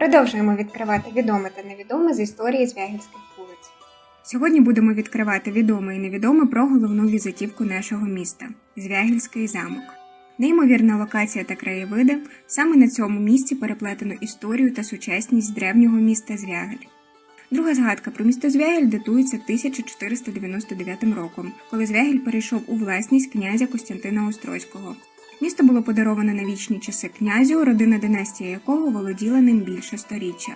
Продовжуємо відкривати відоме та невідоме з історії звягільських вулиць. Сьогодні будемо відкривати відоме і невідоме про головну візитівку нашого міста Звягільський замок. Неймовірна локація та краєвиди саме на цьому місці переплетено історію та сучасність древнього міста Звягель. Друга згадка про місто Звягель датується 1499 роком, коли Звягель перейшов у власність князя Костянтина Острозького. Місто було подароване на вічні часи князю, родина династія якого володіла ним більше сторіччя.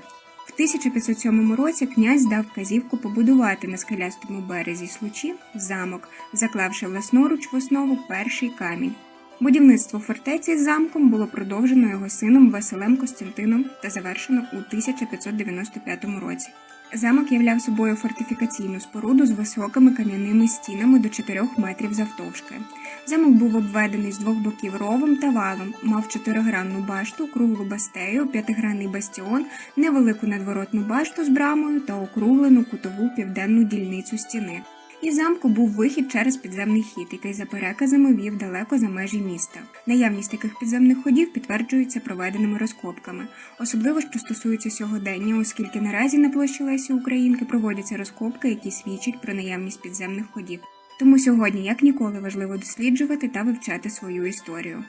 В 1507 році князь дав вказівку побудувати на скелястому березі Случі замок, заклавши власноруч в основу перший камінь. Будівництво фортеці з замком було продовжено його сином Василем Костянтином та завершено у 1595 році. Замок являв собою фортифікаційну споруду з високими кам'яними стінами до 4 метрів завтовшки. Замок був обведений з двох боків ровом та валом, мав чотиригранну башту, круглу бастею, п'ятигранний бастіон, невелику надворотну башту з брамою та округлену кутову південну дільницю стіни. Із замку був вихід через підземний хід, який за переказами вів далеко за межі міста. Наявність таких підземних ходів підтверджується проведеними розкопками, особливо що стосується сьогодення, оскільки наразі на площі Лесі Українки проводяться розкопки, які свідчать про наявність підземних ходів. Тому сьогодні, як ніколи, важливо досліджувати та вивчати свою історію.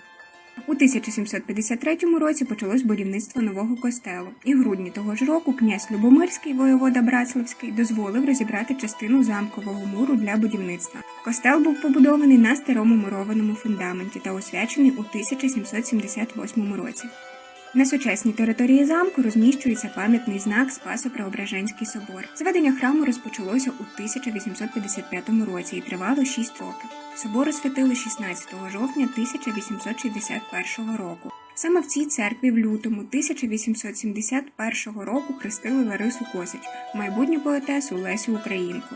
У 1753 році почалось будівництво нового костелу, і в грудні того ж року князь Любомирський, воєвода Братславський, дозволив розібрати частину замкового муру для будівництва. Костел був побудований на старому мурованому фундаменті та освячений у 1778 році. На сучасній території замку розміщується пам'ятний знак Спасо-Преображенський собор. Зведення храму розпочалося у 1855 році і тривало 6 років. Собор освятили 16 жовтня 1861 року. Саме в цій церкві в лютому 1871 року хрестили Ларису Косич, майбутню поетесу Лесю Українку.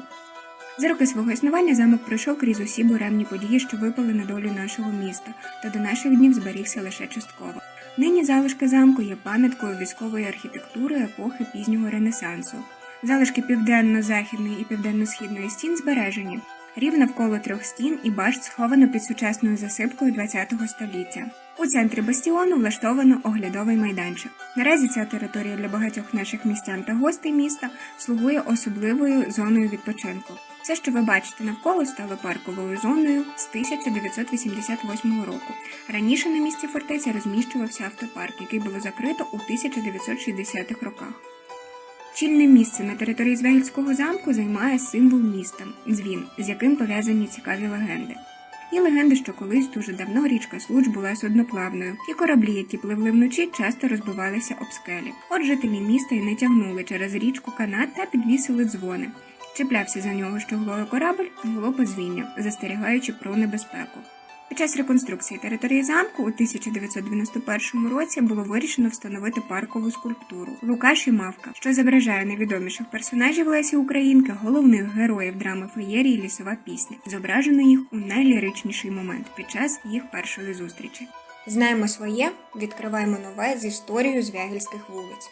За роки свого існування замок пройшов крізь усі буремні події, що випали на долю нашого міста, та до наших днів зберігся лише частково. Нині залишки замку є пам'яткою військової архітектури епохи пізнього Ренесансу. Залишки південно-західної і південно-східної стін збережені. Рів навколо трьох стін і башт сховано під сучасною засипкою ХХ століття. У центрі бастіону влаштовано оглядовий майданчик. Наразі ця територія для багатьох наших містян та гостей міста слугує особливою зоною відпочинку. Все, що ви бачите навколо, стало парковою зоною з 1988 року. Раніше на місці фортеці розміщувався автопарк, який було закрито у 1960-х роках. Чільне місце на території Звегільського замку займає символ міста дзвін, з яким пов'язані цікаві легенди. Є легенди, що колись дуже давно річка Случ була судноплавною, і кораблі, які пливли вночі, часто розбивалися об скелі. От жителі міста й не тягнули через річку канат та підвісили дзвони. Чіплявся за нього щоглою корабль, було подзвіння, застерігаючи про небезпеку. Під час реконструкції території замку у 1991 році було вирішено встановити паркову скульптуру Лукаш і Мавка, що зображає найвідоміших персонажів Лесі Українки, головних героїв драми феєрії Лісова пісня, зображено їх у найліричніший момент під час їх першої зустрічі. Знаємо своє, відкриваємо нове з історією звягільських вулиць.